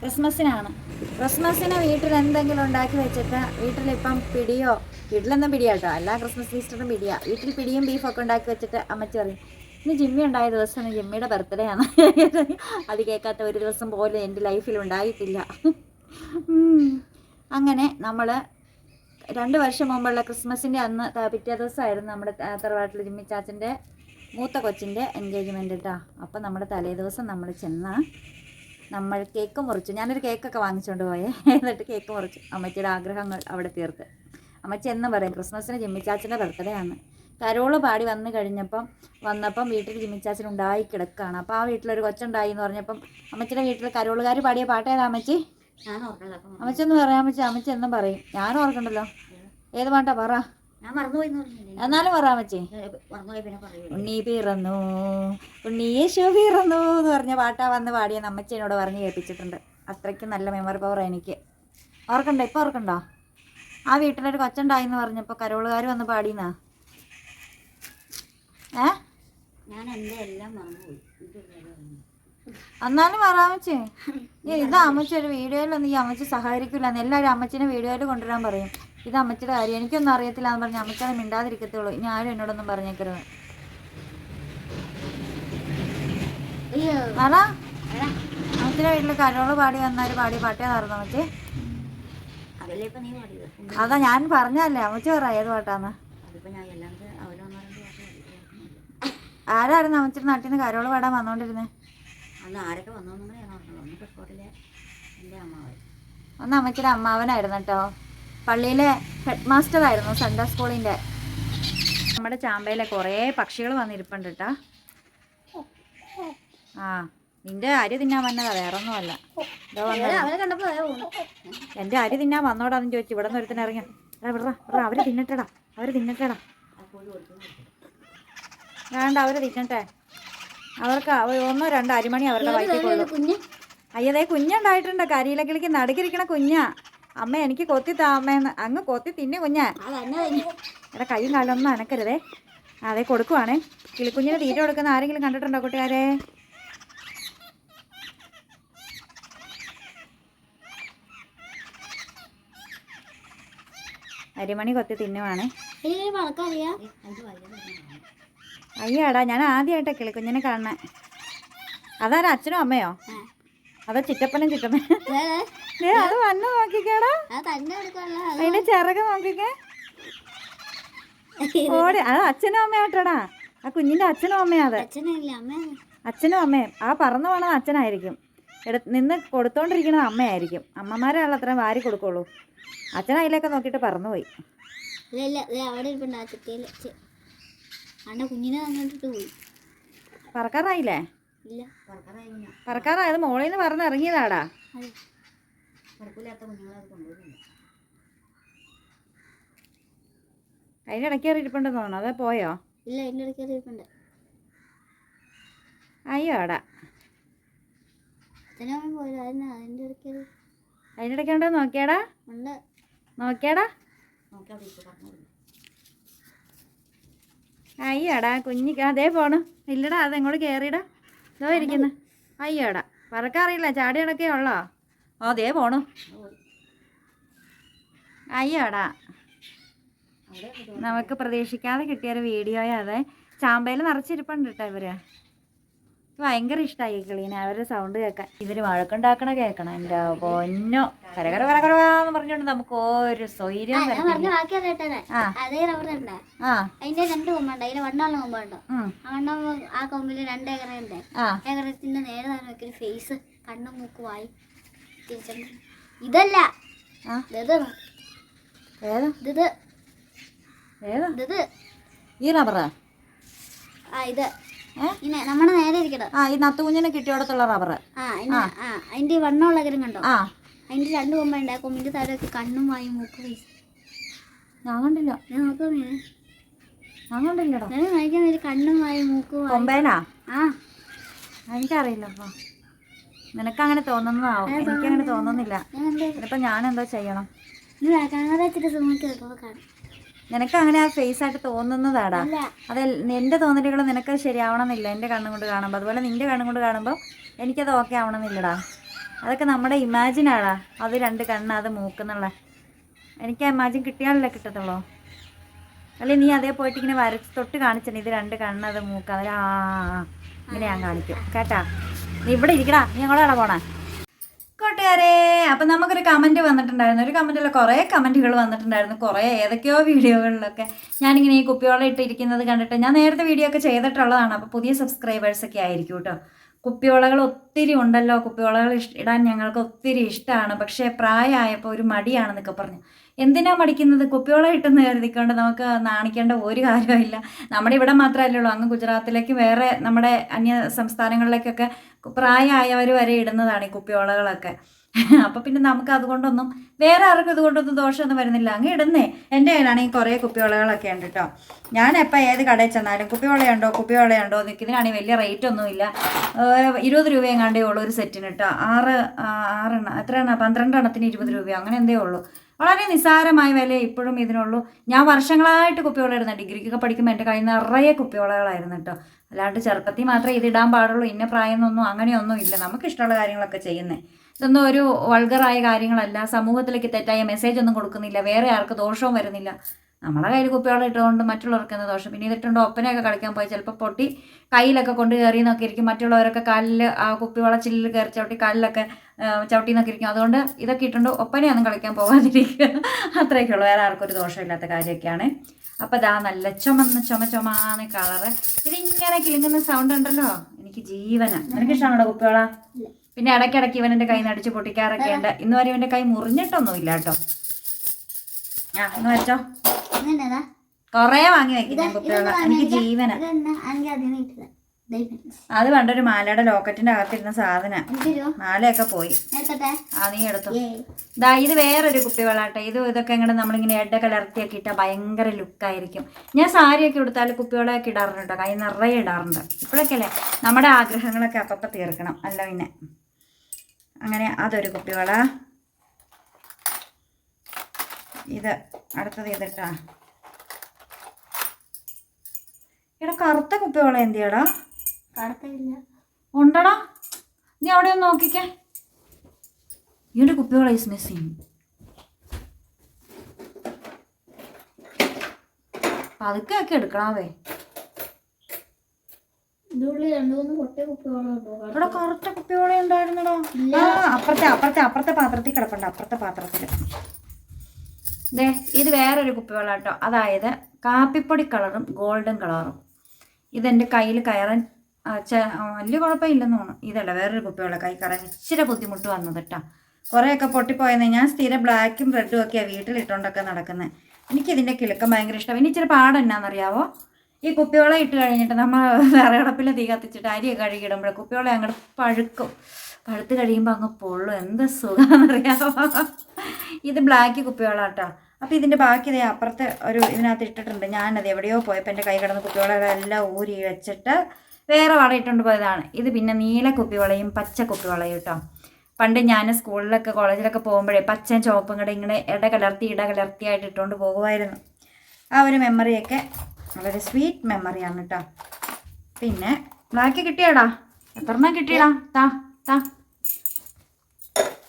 Speaker 2: ക്രിസ്മസിനാണ്. ക്രിസ്മസിന് വീട്ടിൽ എന്തെങ്കിലും ഉണ്ടാക്കി വെച്ചിട്ട് വീട്ടിലിപ്പം പിടിയോ? വീട്ടിലെന്തും പിടിയാട്ടോ. അല്ല ക്രിസ്മസ് ഈസ്റ്ററും പിടിയാ. വീട്ടിൽ പിടിയും ബീഫൊക്കെ ഉണ്ടാക്കി വെച്ചിട്ട് അമ്മച്ചി പറയും ഇന്ന് ജിമ്മി ഉണ്ടായ ദിവസം ജിമ്മിയുടെ ബർത്ത്ഡേ ആണ് അത് കേൾക്കാത്ത ഒരു ദിവസം പോലും എന്റെ ലൈഫിൽ ഉണ്ടായിട്ടില്ല. അങ്ങനെ നമ്മൾ രണ്ട് വർഷം മുമ്പുള്ള ക്രിസ്മസിന്റെ അന്ന് പിറ്റേ ദിവസമായിരുന്നു നമ്മുടെ തറവാട്ടിൽ ജിമ്മി മൂത്ത കൊച്ചിന്റെ എൻഗേജ്മെന്റ് കേട്ടോ അപ്പം നമ്മുടെ തലേ ദിവസം നമ്മൾ ചെന്ന് നമ്മൾ കേക്ക് മുറിച്ചു. ഞാനൊരു കേക്കൊക്കെ വാങ്ങിച്ചുകൊണ്ട് പോയേ. എന്നിട്ട് കേക്ക് മുറിച്ചു. അമ്മച്ചിയുടെ ആഗ്രഹങ്ങൾ അവിടെ തീർത്ത്. അമ്മച്ചി എന്ന് പറയും ക്രിസ്മസിന് ജിമ്മിച്ചാച്ചന്റെ ബർത്ത്ഡേ ആണ്. കരോൾ പാടി വന്നു കഴിഞ്ഞപ്പം വന്നപ്പം വീട്ടിൽ ജിമ്മിച്ചാച്ചൻ ഉണ്ടായി കിടക്കുകയാണ് അപ്പോൾ ആ വീട്ടിലൊരു കൊച്ചുണ്ടായി എന്ന് പറഞ്ഞപ്പം അമ്മച്ചിയുടെ വീട്ടിൽ കരോളുകാർ പാടിയ പാട്ടേതാ അമ്മച്ചി?
Speaker 3: ഞാൻ അപ്പം
Speaker 2: പറയാം അമ്മച്ച അമ്മച്ച എന്നും പറയും. ഞാനും ഓർക്കണ്ടല്ലോ ഏത് പാട്ടാ? പറ.
Speaker 3: ഞാൻ
Speaker 2: എന്നാലും പറ അമ്മച്ചേ. ഉണ്ണി പിറന്നു ഉണ്ണി യേശു പിറന്നു എന്ന് പറഞ്ഞ പാട്ടാ വന്ന് പാടിയ അമ്മച്ചേനോട് പറഞ്ഞ് കേൾപ്പിച്ചിട്ടുണ്ട്. അത്രയ്ക്ക് നല്ല മെമ്മറി പവർ എനിക്ക്. ഓർക്കണ്ടോ? ഇപ്പൊ ഓർക്കണ്ടോ? ആ വീട്ടിലൊരു കൊച്ചുണ്ടായി എന്ന് പറഞ്ഞപ്പോൾ കരോളുകാർ വന്ന് പാടിയെന്നാ? ഏ?
Speaker 3: ഞാൻ എന്റെ എല്ലാം മറന്നുപോയി.
Speaker 2: എന്നാലും പറ അമ്മച്ചി ഇത് അമ്മച്ച ഒരു വീഡിയോയിലൊന്നും ഈ അമ്മച്ച സഹകരിക്കില്ല എല്ലാവരും അമ്മച്ചിനെ വീഡിയോയിൽ കൊണ്ടുവരാൻ പറയും. ഇത് അമ്മച്ചിയുടെ കാര്യം. എനിക്കൊന്നും അറിയത്തില്ല എന്ന് പറഞ്ഞ് അമ്മച്ചത് മിണ്ടാതിരിക്കത്തുള്ളൂ. ഇനി ആരും എന്നോടൊന്നും പറഞ്ഞേക്കരുത്.
Speaker 3: അമ്മച്ചിന്റെ
Speaker 2: പറ അമ്മച്ചിയുടെ വീട്ടിൽ കരോൾ പാടി വന്നാൽ പാടി പാട്ടേ അമ്മച്ചി?
Speaker 3: അതല്ലേ ഇപ്പം നീ പാടിയത്?
Speaker 2: അതാ ഞാൻ പറഞ്ഞല്ലേ അമ്മച്ച പറ ഏത് പാട്ടാന്ന്. ആരായിരുന്നു അമ്മച്ചിയുടെ നാട്ടിൽ നിന്ന് കരോൾ പാടാൻ വന്നോണ്ടിരുന്നത്
Speaker 3: അന്ന് ആരൊക്കെ വന്നോന്നും ഞാൻ ഓർക്കണം ഒന്ന് എന്റെ അമ്മാവൻ.
Speaker 2: ഒന്ന് അമ്മാവനായിരുന്നു കേട്ടോ. പള്ളിയിലെ ഹെഡ് മാസ്റ്റർ ആയിരുന്നു സൺഡേ സ്കൂളിന്റെ. നമ്മുടെ ചാമ്പയിലെ കുറേ പക്ഷികൾ വന്നിരിപ്പുണ്ട് കേട്ടാ. ആ നിന്റെ അരി തിന്നാൻ വന്നതാ വേറെ ഒന്നുമല്ല
Speaker 3: അല്ല
Speaker 2: എന്റെ അരി തിന്നാൻ വന്നോടാന്ന് ചോദിച്ചു ഇവിടെ നിന്ന് ഒരുത്തിന് ഇറങ്ങി അവർ തിന്നട്ടെടാ. അവർ തിന്നട്ടെടാ. വേണ്ട അവർ തിന്നട്ടെ. അവർക്ക് അവ- ഒന്നോ രണ്ടോ അരിമണി അവരുടെ വയറ്റിൽ കൊള്ളും.
Speaker 3: കുഞ്ഞ്?
Speaker 2: അയ്യതേ കുഞ്ഞുണ്ടായിട്ടുണ്ട്. കരിയിലക്കിളിക്ക് നടുക്കിരിക്കണ കുഞ്ഞാ. അമ്മ എനിക്ക് കൊത്തി താമേന്ന് അങ്ങ് കൊത്തി തിന്നെ കുഞ്ഞാ. എടാ കൈയും കാലൊന്നും അനക്കരുതേ. അതെ കൊടുക്കുവാണേ. കിളിക്കുഞ്ഞിന് തീറ്റ കൊടുക്കുന്ന ആരെങ്കിലും കണ്ടിട്ടുണ്ടോ കൂട്ടുകാരെ? അരിമണി കൊത്തി തിന്നുവാണേ. അയ്യാടാ ഞാൻ ആദ്യമായിട്ടാ കിളിക്കുഞ്ഞിനെ കാണുന്നത് അതാരാ അച്ഛനോ അമ്മയോ? അതോ ചിറ്റപ്പനും ചിറ്റപ്പനും അത് വന്ന് നോക്കിക്കേടാ. അതിന്റെ ചിറക് നോക്കിക്കേ. ഓടി അത് അച്ഛനും അമ്മയാട്ടോടാ ആ കുഞ്ഞിന്റെ അച്ഛനും അമ്മയാ അത്. അച്ഛനും അമ്മയും. ആ പറന്നു പോണത് അച്ഛനായിരിക്കും. എടു നിന്ന് കൊടുത്തോണ്ടിരിക്കുന്നത് അമ്മയായിരിക്കും. അമ്മമാരാണല്ലോ അത്രയും വാരി കൊടുക്കുള്ളൂ. അച്ഛൻ അതിലൊക്കെ നോക്കിയിട്ട് പറന്നുപോയി
Speaker 3: അവിടെ ഇരിപ്പുണ്ട് ആ ചുറ്റിയിൽ. അണ്ണ കുഞ്ഞിനെ അങ്ങോട്ടിട്ട് പോയി.
Speaker 2: പറക്കാറായില്ലേ?
Speaker 3: ഇല്ല. പറക്കാറായില്ല
Speaker 2: പറക്കാറായത് മോളിൽ നിന്ന് പറഞ്ഞ് ഇറങ്ങിയതാടാ.
Speaker 3: അതിനിടയ്ക്ക് പറക്കില്ലാത്ത കുഞ്ഞുങ്ങളെ അത് കൊണ്ടുപോകുന്നില്ല
Speaker 2: അതിന്റെ ഇടയ്ക്ക് കയറി ഇരിപ്പുണ്ടെന്ന് തോന്നുന്നു. അതേ പോയോ?
Speaker 3: ഇല്ല അതിന്റെ ഇടയ്ക്ക് ഇരിപ്പുണ്ട്.
Speaker 2: അയ്യോടാ
Speaker 3: അച്ഛനും അമ്മയും പോയില്ല അതിന് അതിന്റെ ഇടയ്ക്ക്
Speaker 2: അതിന്റെ ഇടയ്ക്ക് ഉണ്ടോ നോക്കിയാടാ? നോക്കിയാടാ?
Speaker 3: നോക്കി
Speaker 2: അയ്യോടാ കുഞ്ഞി അതേ പോണു. ഇല്ലടാ അത് എങ്ങോട്ട് കയറിയിടാ ഇതോ ഇരിക്കുന്നു. അയ്യോടാ പറക്കാറിയില്ല ചാടി നടക്കേ ഉള്ളോ? അതേ പോണു. അയ്യോടാ. നമുക്ക് പ്രതീക്ഷിക്കാതെ കിട്ടിയൊരു വീഡിയോയാ അതെ. ചാമ്പയിൽ നിറച്ചിരിപ്പുണ്ട് കേട്ടോ ഇവർ. ഭയങ്കര ഇഷ്ടമായി കിളീനെ അവരുടെ സൗണ്ട് കേൾക്കാൻ. ഇവർ വഴക്കുണ്ടാക്കണ കേൾക്കണം എന്റെ പൊന്നോ. കരകര കരകരാന്ന് പറഞ്ഞോണ്ട് നമുക്ക് ഒരു സ്വൈര്യം
Speaker 3: അതിന്റെ രണ്ട് കൊമ്പുണ്ട് കൊമ്പുണ്ടോ? ആ കൊമ്പിൽ രണ്ട് ഏക്കറുണ്ട് നേരെ നോക്കി ഫേസ് കണ്ണും ഇതല്ല.
Speaker 2: ഈ റബറാ
Speaker 3: ആ ഇത്. നമ്മുടെ നേരെ ഇരിക്കണം
Speaker 2: ആ ഈ നത്തുകുഞ്ഞിനെ കിട്ടിയോടത്തുള്ള റബ്ബർ
Speaker 3: അതിന്റെ വണ്ണമുള്ള കരം കണ്ടോ?
Speaker 2: ആ.
Speaker 3: അതിന്റെ രണ്ട് കൊമ്പുണ്ട് ആ കൊമ്പിന്റെ താഴെയൊക്കെ കണ്ണും വായും മൂക്ക്
Speaker 2: ഞാൻ കണ്ടില്ല.
Speaker 3: ഞാൻ നോക്കുമേ
Speaker 2: ഞാൻ കണ്ടില്ലടാ.
Speaker 3: ഞാൻ കാണിക്കാൻ കണ്ണും വായും മൂക്കും
Speaker 2: കൊമ്പേനാ?
Speaker 3: ആ.
Speaker 2: എനിക്കറിയില്ല അപ്പൊ നിനക്കങ്ങനെ തോന്നുന്നതാവും. എനിക്കങ്ങനെ തോന്നുന്നില്ല.
Speaker 3: ഞാൻ എന്താ
Speaker 2: ഞാൻ എന്താ ചെയ്യണം.
Speaker 3: ഇത് കാണാതെ വെച്ചിട്ട് സുഖിക്ക് നിൽക്കുമ്പോൾ കാണും.
Speaker 2: നിനക്ക് അങ്ങനെ ആ ഫേസ് ആയിട്ട് തോന്നുന്നതാടാ. അത് എന്റെ തോന്നലുകൾ നിനക്ക് ശരിയാവണമെന്നില്ല എന്റെ കണ്ണും കൊണ്ട് കാണുമ്പോൾ അതുപോലെ നിന്റെ കണ്ണും കൊണ്ട് കാണുമ്പോൾ എനിക്കത് ഓക്കെ ആവണമെന്നില്ലടാ. അതൊക്കെ നമ്മുടെ ഇമാജിനാടാ അത് രണ്ട് കണ്ണ് അത് മൂക്കുന്നുള്ള എനിക്ക് ആ ഇമാജിൻ കിട്ടിയാലല്ലേ കിട്ടത്തുള്ളൂ. അല്ലെ നീ അതേ പോയിട്ട് ഇങ്ങനെ വരച്ച് തൊട്ട് കാണിച്ചിട്ടുണ്ട്. ഇത് രണ്ട് കണ്ണ് അത് മൂക്ക് അതിൽ ആ, ഇങ്ങനെ ഞാൻ കാണിക്കും. കേട്ടാ? നീ ഇവിടെ ഇരിക്കടാ. നീ അങ്ങോട്ടാണ് പോണേ? കൂട്ടുകാരെ അപ്പം നമുക്കൊരു കമന്റ് വന്നിട്ടുണ്ടായിരുന്നു. ഒരു കമന്റിൽ കുറേ കമന്റുകൾ വന്നിട്ടുണ്ടായിരുന്നു. കുറേ ഏതൊക്കെയോ വീഡിയോകളിലൊക്കെ ഞാനിങ്ങനെ ഈ കുപ്പിയോളം ഇട്ടിരിക്കുന്നത് കണ്ടിട്ട് ഞാൻ നേരത്തെ വീഡിയോ ഒക്കെ ചെയ്തിട്ടുള്ളതാണ്. അപ്പോൾ പുതിയ സബ്സ്ക്രൈബേഴ്സ് ഒക്കെ ആയിരിക്കും കേട്ടോ കുപ്പിയോളകൾ ഒത്തിരി ഉണ്ടല്ലോ. കുപ്പിയോളകൾ ഇടാൻ ഞങ്ങൾക്ക് ഒത്തിരി ഇഷ്ടമാണ് പക്ഷേ പ്രായമായപ്പോൾ ഒരു മടിയാണെന്നൊക്കെ പറഞ്ഞു. എന്തിനാ മടിക്കുന്നത്? കുപ്പിയോളം ഇട്ടെന്ന് കരുതിക്കൊണ്ട് നമുക്ക് നാണിക്കേണ്ട ഒരു കാര്യമില്ല നമ്മുടെ ഇവിടെ മാത്രമല്ലേ ഉള്ളൂ. അങ്ങ് ഗുജറാത്തിലേക്ക് വേറെ നമ്മുടെ അന്യ സംസ്ഥാനങ്ങളിലേക്കൊക്കെ പ്രായമായവർ വരെ ഇടുന്നതാണ് ഈ കുപ്പിയോളകളൊക്കെ അപ്പം പിന്നെ നമുക്ക് അതുകൊണ്ടൊന്നും വേറെ ആർക്കും ഇതുകൊണ്ടൊന്നും ദോഷമൊന്നും വരുന്നില്ല. അങ്ങ് ഇടുന്നേ. എന്റെ കയ്യിലാണെങ്കിൽ കുറേ കുപ്പിയോളകളൊക്കെ ഉണ്ട് കേട്ടോ ഞാൻ എപ്പോൾ ഏത് കടയിൽ ചെന്നാലും കുപ്പിയോളയുണ്ടോ കുപ്പിയോളയുണ്ടോ ഇതിനാണെങ്കിൽ വലിയ റേറ്റ് ഒന്നുമില്ല. ഇരുപത് രൂപയും കണ്ടേ ഉള്ളൂ ഒരു സെറ്റിന് കേട്ടോ ആറ് ആറെണ്ണം എത്രയാണ് പന്ത്രണ്ടെണ്ണത്തിന് ഇരുപത് രൂപയോ? അങ്ങനെ എന്തേ ഉള്ളൂ. വളരെ നിസ്സാരമായ വില ഇപ്പോഴും ഇതിനുള്ളൂ. ഞാൻ വർഷങ്ങളായിട്ട് കുപ്പിവളമായിരുന്നു ഡിഗ്രിക്കൊക്കെ പഠിക്കുമ്പോൾ എന്റെ കയ്യിൽ നിറയെ കുപ്പിവളകളായിരുന്നു കേട്ടോ. അല്ലാണ്ട് ചെറുപ്പത്തിൽ മാത്രമേ ഇതിടാൻ പാടുള്ളൂ. ഇന്ന പ്രായം അങ്ങനെയൊന്നും ഇല്ല. നമുക്ക് ഇഷ്ടമുള്ള കാര്യങ്ങളൊക്കെ ചെയ്യുന്നേ. ഇതൊന്നും ഒരു വൾഗറായ കാര്യങ്ങളല്ല. സമൂഹത്തിലേക്ക് തെറ്റായ മെസ്സേജ് ഒന്നും കൊടുക്കുന്നില്ല. വേറെ ആർക്ക് ദോഷവും വരുന്നില്ല. നമ്മളെ കയ്യിൽ കുപ്പിവെള്ളം ഇട്ടുകൊണ്ട് മറ്റുള്ളവർക്ക് എന്ത് ദോഷം? പിന്നെ ഇതിട്ടുണ്ട് ഒപ്പനയൊക്കെ കളിക്കാൻ പോയി ചിലപ്പോൾ പൊട്ടി കയ്യിലൊക്കെ കൊണ്ട് കയറി എന്നൊക്കെ ഇരിക്കും. മറ്റുള്ളവരൊക്കെ കാലിൽ ആ കുപ്പിവെള്ള ചില്ലിൽ കയറി ചവിട്ടി കാലിലൊക്കെ ചവിട്ടി എന്നൊക്കെ ഇരിക്കും. അതുകൊണ്ട് ഇതൊക്കെ ഇട്ടുണ്ട് ഒപ്പനയൊന്നും കളിക്കാൻ പോകാതിരിക്കുക അത്രയൊക്കെ ഉള്ളൂ വേറെ ആർക്കും ഒരു ദോഷമില്ലാത്ത കാര്യമൊക്കെയാണ്. അപ്പോൾ ഇതാ നല്ല ചുമന്ന് ചുമ ചുമാന്ന് കളറ്. ഇതിങ്ങനെ കിളിങ്ങുന്ന സൗണ്ട് ഉണ്ടല്ലോ. എനിക്ക് ജീവന. നിനക്ക് ഇഷ്ടമാണോ കുപ്പിവെള്ള? പിന്നെ ഇടയ്ക്കിടയ്ക്ക് ഇവനെന്റെ കൈ നടിച്ച് പൊട്ടിക്കാറൊക്കെ ഉണ്ട്. ഇന്ന് വരെ ഇവന്റെ കൈ മുറിഞ്ഞിട്ടൊന്നുമില്ല കേട്ടോ. ആ ഒന്ന് വെച്ചോ കുറേ വാങ്ങി വെക്കുന്ന എനിക്ക് ജീവന. അത് പണ്ടൊരു മാലയുടെ ലോക്കറ്റിന്റെ അകത്തിരുന്ന സാധന. മാലയൊക്കെ പോയി. ആ നീ എടുത്തു. ഇതാ ഇത് വേറൊരു കുപ്പിവെള്ളാട്ടെ ഇത് ഇതൊക്കെ ഇങ്ങനെ നമ്മളിങ്ങനെ എഡ കലർത്തിയൊക്കെ ഇട്ടാൽ ഭയങ്കര ലുക്കായിരിക്കും. ഞാൻ സാരിയൊക്കെ ഉടുത്താൽ കുപ്പിവെള്ളമൊക്കെ ഇടാറുണ്ട് കേട്ടോ. കൈ നിറയെ ഇടാറുണ്ട്. ഇപ്പോഴൊക്കെ അല്ലേ? നമ്മുടെ ആഗ്രഹങ്ങളൊക്കെ അപ്പപ്പം തീർക്കണം. അല്ല പിന്നെ. അങ്ങനെ അതൊരു കുപ്പിവള. ഇത് അടുത്തത് ഇതിട്ടാ എടാ കറുത്ത കുപ്പിവള എന്തിയാടാ?
Speaker 3: കടത്തില്ല
Speaker 2: ഉണ്ടടാ. നീ അവിടെ ഒന്ന് നോക്കിക്കേ. ഈയുടെ കുപ്പിവള ഈസ് മിസ്സിങ് പതുക്കെ ഒക്കെ എടുക്കണാവേ ഇവിടെ കറുത്ത കുപ്പിവള ഉണ്ടായിരുന്നടോ. ആ അപ്പുറത്തെ അപ്പുറത്തെ അപ്പുറത്തെ പാത്രത്തിൽ കിടപ്പുണ്ട് അപ്പുറത്തെ പാത്രത്തിൽ ദേ ഇത് വേറൊരു കുപ്പിവെള്ളം കേട്ടോ അതായത് കാപ്പിപ്പൊടി കളറും ഗോൾഡൻ കളറും ഇതെന്റെ കയ്യിൽ കയറാൻ വലിയ കുഴപ്പമില്ലെന്ന് തോന്നുന്നു. ഇതല്ല വേറൊരു കുപ്പിയുള്ള കൈ കയറാൻ ഇച്ചിരി ബുദ്ധിമുട്ട് വന്നത് കേട്ടോ കുറേയൊക്കെ പൊട്ടിപ്പോയെന്ന് ഞാൻ സ്ഥിരം ബ്ലാക്കും റെഡും ഒക്കെയാണ് വീട്ടിലിട്ടുകൊണ്ടൊക്കെ നടക്കുന്നത് എനിക്കിതിന്റെ കിളുക്കം ഭയങ്കര ഇഷ്ടം. ഇനി ഇച്ചിരി പാടെന്നാണെന്നറിയാവോ ഈ കുപ്പിവെള്ളം ഇട്ട് കഴിഞ്ഞിട്ട് നമ്മൾ വിറകടപ്പിൽ തീ കത്തിച്ചിട്ട് അരിയൊക്കെ കഴുകിയിടുമ്പോൾ കുപ്പിവെള്ളം അങ്ങോട്ട് പഴുക്കും. പഴുത്ത് കഴിയുമ്പോൾ അങ്ങ് പൊള്ളും. എന്ത് സുഖമെന്നറിയാമോ ഇത് ബ്ലാക്ക് കുപ്പിവെള്ളം കേട്ടോ അപ്പോൾ ഇതിന്റെ ബാക്കി ദേ അപ്പുറത്തെ ഒരു ഇതിനകത്ത് ഇട്ടിട്ടുണ്ട്. ഞാനത് എവിടെയോ പോയപ്പോൾ എന്റെ കൈ കിടന്ന കുപ്പിവളകളെല്ലാം ഊരി വെച്ചിട്ട് വേറെ വള ഇട്ടുകൊണ്ട് പോയതാണ്. ഇത് പിന്നെ നീല കുപ്പിവളയും പച്ച കുപ്പിവളയും കേട്ടോ. പണ്ട് ഞാൻ സ്കൂളിലൊക്കെ കോളേജിലൊക്കെ പോകുമ്പോഴേ പച്ച ചുവപ്പും കൂടെ ഇങ്ങനെ ഇട കലർത്തി ഇട കലർത്തിയായിട്ട് ഇട്ടുകൊണ്ട് പോകുമായിരുന്നു. ആ ഒരു മെമ്മറിയൊക്കെ വളരെ സ്വീറ്റ് മെമ്മറിയാണ് കേട്ടോ. പിന്നെ ബാക്കി കിട്ടിയാടാ. എത്രണ്ണം കിട്ടിയടാ? താ താ.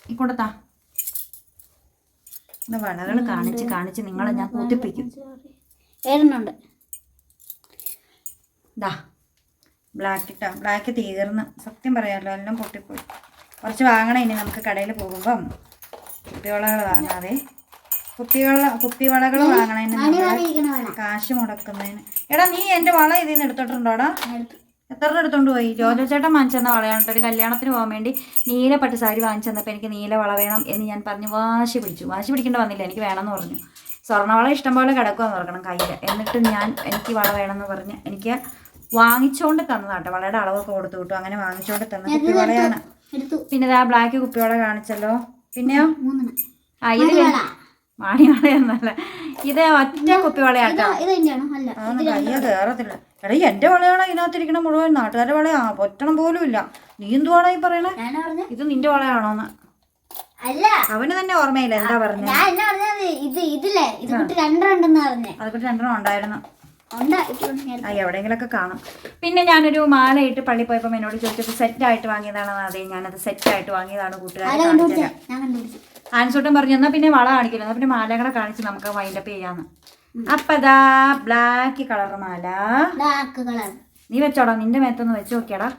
Speaker 2: ഈ താ. ഇത് വളകൾ കാണിച്ച് കാണിച്ച് നിങ്ങളെ ഞാൻ കൂത്തിപ്പിക്കും
Speaker 3: ഏഴെണ്ണുണ്ട്
Speaker 2: ദാ ബ്ലാക്ക് ഇട്ടാ ബ്ലാക്ക് തീർന്ന്. സത്യം പറയാമല്ലോ എല്ലാം പൊട്ടിപ്പോയി. കുറച്ച് വാങ്ങണേ ഇനി നമുക്ക് കടയിൽ പോകുമ്പം. കുപ്പിവളകൾ വാങ്ങാതെ കുപ്പിവള കുപ്പിവളകൾ വാങ്ങണതിന്
Speaker 3: വേണം.
Speaker 2: കാശ് മുടക്കുന്നതിന്. എടാ നീ എന്റെ വള ഇതിൽ നിന്ന് എടുത്തോട്ടുണ്ടോടാ?
Speaker 3: എടുത്തു.
Speaker 2: എത്ര എടുത്തോണ്ട് പോയി? ജോജോ ചേട്ടൻ വാങ്ങിച്ചെന്ന വളയാണ്. ഒരു കല്യാണത്തിന് പോകാൻ വേണ്ടി നീല പട്ട് സാരി വാങ്ങിച്ചു തന്നപ്പോൾ എനിക്ക് നീല വള വേണം എന്ന് ഞാൻ പറഞ്ഞു വാശി പിടിച്ചു. വാശി പിടിക്കേണ്ട വന്നില്ല. എനിക്ക് വേണമെന്ന് പറഞ്ഞു. സ്വർണവള ഇഷ്ടംപോലെ കിടക്കുമെന്ന് ഓർക്കണം കയ്യിൽ എന്നിട്ട് ഞാൻ എനിക്ക് വള വേണമെന്ന് പറഞ്ഞ് എനിക്ക് വാങ്ങിച്ചോണ്ട് തന്നതാട്ടെ വളയുടെ അളവൊക്കെ കൊടുത്തു വിട്ടു. അങ്ങനെ വാങ്ങിച്ചോണ്ട് തന്ന കുപ്പിവളയാണ് പിന്നെ ആ ബ്ലാക്ക് കുപ്പിവള കാണിച്ചല്ലോ. പിന്നെയോ? ആ ഇത്
Speaker 3: മണിവള.
Speaker 2: മാണിവളയെന്നല്ല. ഇത് ഒറ്റ കുപ്പിവളയാട്ടോ. അതൊന്നും കയ്യ കയറത്തില്ല എടാ എന്റെ വളയാണ് ഇതിനകത്തിരിക്കണ മുഴുവൻ. നാട്ടുകാരുടെ വളയാ പൊറ്റണം പോലും ഇല്ല. നീ എന്തുവാണോ ഈ പറയണേ? ഇത് നിന്റെ വളയാണോന്ന്.
Speaker 3: അല്ല.
Speaker 2: അവന് തന്നെ ഓർമ്മയില്ല. എന്താ പറഞ്ഞു
Speaker 3: ഞാൻ എന്നാ പറഞ്ഞത്? ഇത് ഇതില്ലേ? ഇത് കുട്ടി രണ്ടെണ്ണെന്ന് പറഞ്ഞേ.
Speaker 2: അതുകൊണ്ട് രണ്ടെണ്ണം ഉണ്ടായിരുന്നു. ആ എവിടെയെങ്കിലൊക്കെ കാണും. പിന്നെ ഞാനൊരു മാലയിട്ട് പള്ളി പോയപ്പോൾ എന്നോട് ചോദിച്ചപ്പോൾ സെറ്റ് ആയിട്ട് വാങ്ങിയതാണെന്ന് അതെ ഞാനത് സെറ്റ് ആയിട്ട് വാങ്ങിയതാണ് കൂട്ടുകാരെ ആൻസൂട്ടൻ പറഞ്ഞു എന്നാൽ പിന്നെ വള കാണിക്കില്ല? എന്നാൽ പിന്നെ മാലകളെ കാണിച്ച് നമുക്ക് വൈൻഡപ്പ് ചെയ്യാന്ന് അപ്പതാ ബ്ലാക്ക് കളർ മാല.
Speaker 3: ബ്ലാക്ക് കളർ
Speaker 2: നീ വെച്ചോടാ നിന്റെ മേത്തൊന്ന് വെച്ച് നോക്കിയടാ.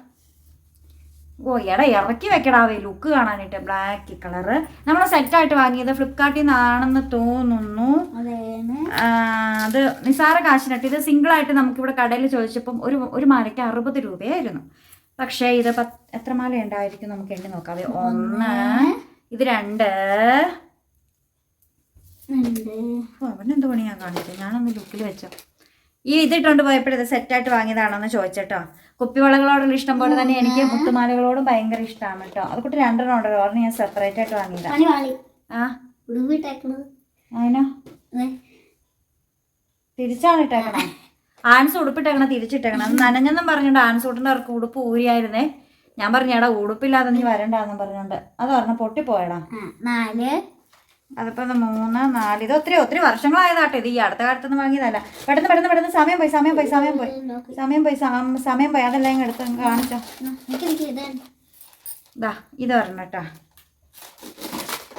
Speaker 2: ഓ എടാ ഇറക്കി വെക്കടാവേ ലുക്ക് കാണാനായിട്ട് ബ്ലാക്ക് കളറ് നമ്മൾ സെറ്റായിട്ട് വാങ്ങിയത് ഫ്ലിപ്കാർട്ടിൽ നിന്നാണെന്ന് തോന്നുന്നു. അത് നിസാര കാശിനിട്ട്. ഇത് സിംഗിൾ ആയിട്ട് നമുക്ക് ഇവിടെ കടയിൽ ചോദിച്ചപ്പം ഒരു ഒരു മാലയ്ക്ക് അറുപത് രൂപയായിരുന്നു. പക്ഷേ ഇത് പത്ത് എത്ര മാല ഉണ്ടായിരിക്കും നമുക്ക് എണ്ണി നോക്കാവേ ഒന്ന് ഇത് രണ്ട് അവനെന്ത് പണിയാ കാണിച്ചത് ഞാനൊന്ന് ലുക്കിൽ വെച്ചോ. ഈ ഇതിട്ടുകൊണ്ട് പോയപ്പോഴത് സെറ്റായിട്ട് വാങ്ങിയതാണോ എന്ന് ചോദിച്ചോ കുപ്പിവളകളോടുള്ള ഇഷ്ടം പോലെ തന്നെ എനിക്ക് മുത്തുമാലകളോടും ഭയങ്കര ഇഷ്ടമാണ് കേട്ടോ അത് കൂട്ടി രണ്ടെണ്ണം ഉണ്ടല്ലോ ഒരെണ്ണം ഞാൻ സെപ്പറേറ്റ് ആയിട്ട് വാങ്ങിയതാ.
Speaker 3: പണി വാളി
Speaker 2: ആ? അതിനോ? തിരിച്ചാണ് ഇട്ടേക്കണം. ആൻസ് ഉടുപ്പിട്ടേക്കണ തിരിച്ചിട്ടേക്കണം. അത് നനഞ്ഞെന്നും പറഞ്ഞുകൊണ്ട് ഉടുന്ന അവർക്ക് ഉടുപ്പ് ഊരിയായിരുന്നേ. ഞാൻ പറഞ്ഞു എടാ ഉടുപ്പില്ലാതെ നീ വരണ്ടാന്നും പറഞ്ഞോണ്ട്. അത് പറഞ്ഞ പൊട്ടിപ്പോയടാ.
Speaker 3: നാല്.
Speaker 2: അതിപ്പോ ഇത് മൂന്ന് നാല് ഇത് ഒത്തിരി ഒത്തിരി വർഷങ്ങളായതാട്ടെ ഇത്. ഈ അടുത്ത കാലത്തൊന്നും വാങ്ങിയതല്ല. പെട്ടെന്ന് പെട്ടെന്ന് പെട്ടെന്ന് സമയം പോയി സമയം പോയി സമയം പോയി. സമയം പോയി സമയം പോയി. അതെല്ലാം ഇങ്ങ് എടുത്ത് കാണിച്ചോ. ഇതാ ഇത് ഒരെണ്ണം കേട്ടാ.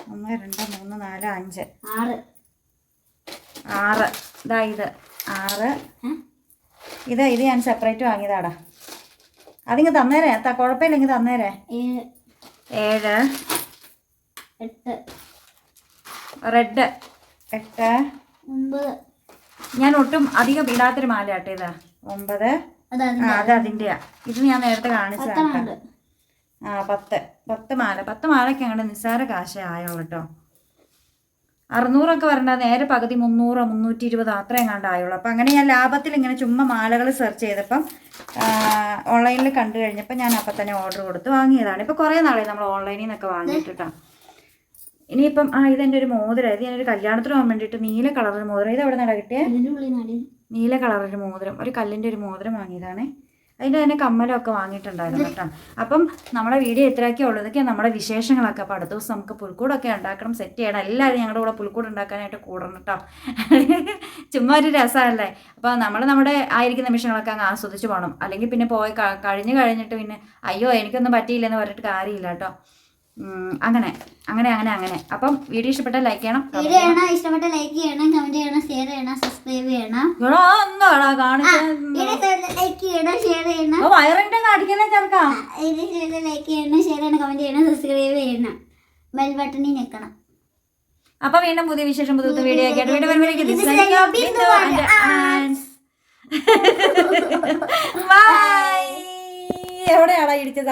Speaker 2: ഒന്ന് രണ്ട് മൂന്ന് നാല് അഞ്ച്.
Speaker 3: ആറ്.
Speaker 2: ആറ്. ഇതാ ഇത്. ആറ്. ഇത് ഇത് ഞാൻ സെപ്പറേറ്റ് വാങ്ങിയതാടാ. അതിങ്ങ് തന്നേരേ. കുഴപ്പമില്ല ഇങ്ങ് തന്നേരേ.
Speaker 3: ഏഴ്. എട്ട്.
Speaker 2: റെഡ് എട്ട്.
Speaker 3: ഒമ്പത്.
Speaker 2: ഞാൻ ഒട്ടും അധികം ഇടാത്തൊരു മാല ആട്ടെ ഇതാ. ഒമ്പത്.
Speaker 3: അത്
Speaker 2: അതിന്റെയാ. ഇത് ഞാൻ നേരത്തെ കാണിച്ചതാണ് ആ പത്ത്. പത്ത് മാല. പത്ത് മാലയ്ക്ക് അങ്ങോട്ട് നിസ്സാര കാശേ ആയുള്ളൂ കേട്ടോ. അറുന്നൂറൊക്കെ വരണ്ട നേരെ പകുതി മുന്നൂറോ മുന്നൂറ്റി ഇരുപതോ അത്രയും കണ്ട ആയുള്ളൂ. അപ്പം അങ്ങനെ ഞാൻ ലാഭത്തിൽ ഇങ്ങനെ ചുമ്മാ മാലകൾ സെർച്ച് ചെയ്തപ്പം ഓൺലൈനിൽ കണ്ടു കഴിഞ്ഞപ്പോൾ ഞാൻ അപ്പം തന്നെ ഓർഡർ കൊടുത്ത് വാങ്ങിയതാണ്. ഇപ്പോൾ കുറേ നാളെ നമ്മൾ ഓൺലൈനിൽ നിന്നൊക്കെ വാങ്ങിയിട്ടാ ഇനിയിപ്പം ആ ഇതെന്റെ ഒരു മോതിരം. ഇത് ഞാനൊരു കല്യാണത്തിന് പോകാൻ വേണ്ടിയിട്ട് നീല കളർ മോതിരം. ഇത് എവിടെ നിന്നാണ്
Speaker 3: കിട്ടിയത്
Speaker 2: നീല കളറൊരു മോതിരം. ഒരു കല്ലിന്റെ ഒരു മോതിരം വാങ്ങിയതാണ്. അതിന്റെ തന്നെ കമ്മലൊക്കെ വാങ്ങിയിട്ടുണ്ടായിരുന്നു കേട്ടോ. അപ്പം നമ്മുടെ വീഡിയോ ഇത്രയൊക്കെ ഉള്ളതൊക്കെ നമ്മുടെ വിശേഷങ്ങളൊക്കെ. അപ്പോൾ അടുത്ത ദിവസം നമുക്ക് പുൽക്കൂടൊക്കെ ഉണ്ടാക്കണം. സെറ്റ് ചെയ്യണം. എല്ലാവരും ഞങ്ങളുടെ കൂടെ പുൽക്കൂട് ഉണ്ടാക്കാനായിട്ട് കൂടണം കേട്ടോ. ചുമ്മാ ഒരു രസമല്ലേ? അപ്പോൾ നമ്മൾ നമ്മുടെ ആയിരിക്കുന്ന നിമിഷങ്ങളൊക്കെ അങ്ങ് ആസ്വദിച്ച് പോകണം. അല്ലെങ്കിൽ പിന്നെ പോയി കഴിഞ്ഞ് കഴിഞ്ഞിട്ട് പിന്നെ അയ്യോ എനിക്കൊന്നും പറ്റിയില്ലെന്ന് പറഞ്ഞിട്ട് കാര്യമില്ല കേട്ടോ. അങ്ങനെ അങ്ങനെ അങ്ങനെ അങ്ങനെ. അപ്പം വീഡിയോ ഇഷ്ടപ്പെട്ട ലൈക്ക് ചെയ്യണം.
Speaker 3: വീഡിയോ ചെയ്യണം. ഇഷ്ടപ്പെട്ട ലൈക്ക് ചെയ്യണം. കമന്റ് ചെയ്യണം. ഷെയർ ചെയ്യണം. സബ്സ്ക്രൈബ് ചെയ്യണം.
Speaker 2: എന്താടാ
Speaker 3: ലൈക്ക് ചെയ്യണം. ഷെയർ ചെയ്യണം.
Speaker 2: വയറിന്റെ കാണിക്കല്ലേ ചെറുക്കാ.
Speaker 3: ലൈക്ക് ചെയ്യണം. ഷെയർ ചെയ്യണം. കമന്റ് ചെയ്യണം. സബ്സ്ക്രൈബ് ചെയ്യണം. ബെൽ ബട്ടണിൽ ഞെക്കണം
Speaker 2: അപ്പൊ വീണ്ടും പുതിയ വിശേഷം പുതിയ പുതിയ വീഡിയോ ഒക്കെ ആയിട്ട് വീണ്ടും വരുമ്പോഴേക്കും. Bye. എവിടെയാടാ ഇടിച്ചത്?